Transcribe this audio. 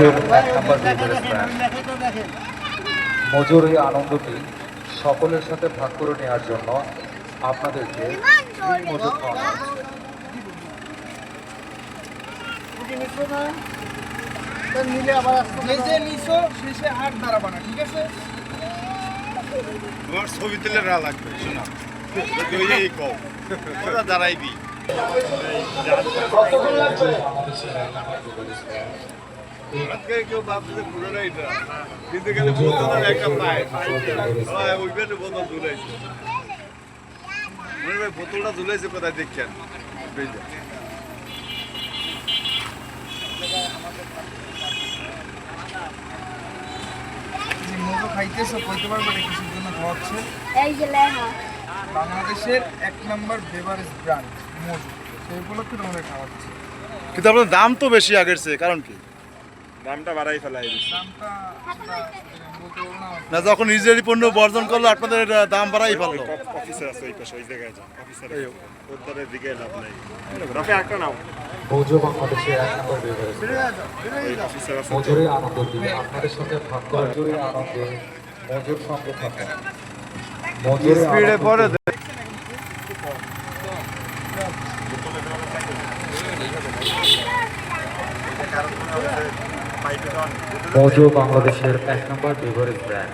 বাংলাদেশের এক নম্বর মজুর এই আনন্দটি সকলের সাথে ভাগ করে নেওয়ার জন্য আপনাদেরকে মজুর খাওয়ানো হচ্ছে। যে যে নিছো শেষে আর দাঁড়াবা না ঠিক আছে? তোমার ছবি তুলে রা লাগবে শোনা। এই কম ওরা দাঁড়াইবি আজকে কেউ ভাবছে যে পুরোটাই এটা। কিন্তু গেলে বোতলের একটা পায় হয় ওইখানে বোতল ঝুলাইছে। মনে ভাই বোতলটা ঝুলাইছে কোথায় দেখছেন? খাইতেছো কইতে পারবে না কিছুর জন্য খাওয়াচ্ছে। এই যে লেহা। বাংলাদেশের এক নম্বর বেভারেজ ব্র্যান্ড মজু সেই উপলক্ষে তোমাদের খাওয়াচ্ছে। কিন্তু আপনার দাম তো বেশি আগের চেয়ে কারণ কি? দামটা বাড়াই ফেলাই না যখন ইসরায়েলি পণ্য বর্জন করল আপনাদের দাম বাড়াই ফেলল। অফিসার আছে ওই পাশে ওই জায়গায় যান অফিসার উত্তরের দিকে লাভ নাই। রফে একটা নাও। মজু বাংলাদেশের এক নম্বর বেভারেজ ব্র্যান্ড ওই অফিসার আছে। আপনাদের সাথে ভাগ করে মজুরি আনন্দে মজুর সঙ্গে থাকুন। মজুরি আনন্দটি মজু বাংলাদেশের এক নম্বর বেভারেজ ব্র্যান্ড।